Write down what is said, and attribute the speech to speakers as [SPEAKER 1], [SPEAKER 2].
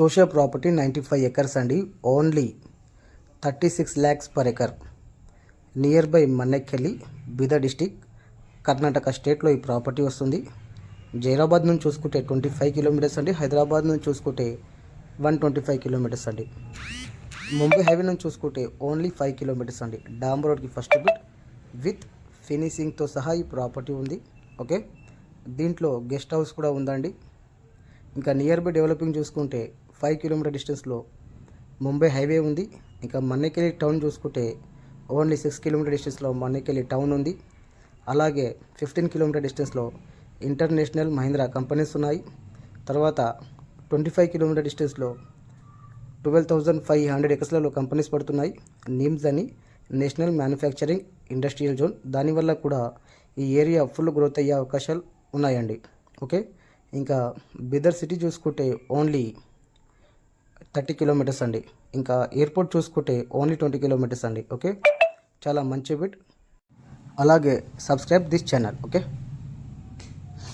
[SPEAKER 1] చూసే property ninety five acres అండి. Only thirty six lakhs per acre. Near by Mannekelli Bidar district Karnataka స్టేట్లో ఈ property వస్తుంది. జైరాబాద్ నుంచి చూసుకుంటే ట్వంటీ ఫైవ్ కిలోమీటర్స్ అండి. హైదరాబాద్ నుంచి చూసుకుంటే వన్ ట్వంటీ ఫైవ్ కిలోమీటర్స్ అండి. ముంబై హైవే నుంచి చూసుకుంటే ఓన్లీ ఫైవ్ కిలోమీటర్స్ అండి. డాంబర్ రోడ్కి ఫస్ట్ బిట్ విత్ ఫినిషింగ్తో సహా ఈ ప్రాపర్టీ ఉంది. ఓకే? దీంట్లో గెస్ట్ హౌస్ కూడా ఉందండి. ఇంకా నియర్ బై డెవలపింగ్ చూసుకుంటే ఫైవ్ కిలోమీటర్ డిస్టెన్స్లో ముంబై హైవే ఉంది. ఇంకా మన్నెకెళ్ళి టౌన్ చూసుకుంటే ఓన్లీ సిక్స్ కిలోమీటర్ డిస్టెన్స్లో మన్నెకెళ్ళి టౌన్ ఉంది. అలాగే ఫిఫ్టీన్ కిలోమీటర్ డిస్టెన్స్లో ఇంటర్నేషనల్ మహీంద్రా కంపెనీస్ ఉన్నాయి. తర్వాత ట్వంటీ ఫైవ్ కిలోమీటర్ డిస్టెన్స్లో ట్వెల్వ్ థౌజండ్ ఫైవ్ హండ్రెడ్ ఎకర్స్లలో కంపెనీస్ పడుతున్నాయి. నిమ్స్ అని నేషనల్ మ్యానుఫ్యాక్చరింగ్ ఇండస్ట్రియల్ జోన్. దానివల్ల కూడా ఈ ఏరియా ఫుల్ గ్రోత్ అయ్యే అవకాశాలు ఉన్నాయండి. ఓకే? ఇంకా బిదర్ సిటీ చూసుకుంటే ఓన్లీ థర్టీ కిలోమీటర్స్ అండి. ఇంకా ఎయిర్పోర్ట్ చూసుకుంటే ఓన్లీ ట్వంటీ కిలోమీటర్స్ అండి ఓకే? చాలా మంచి బిట్ అలాగే సబ్స్క్రైబ్ దిస్ ఛానల్ ఓకే?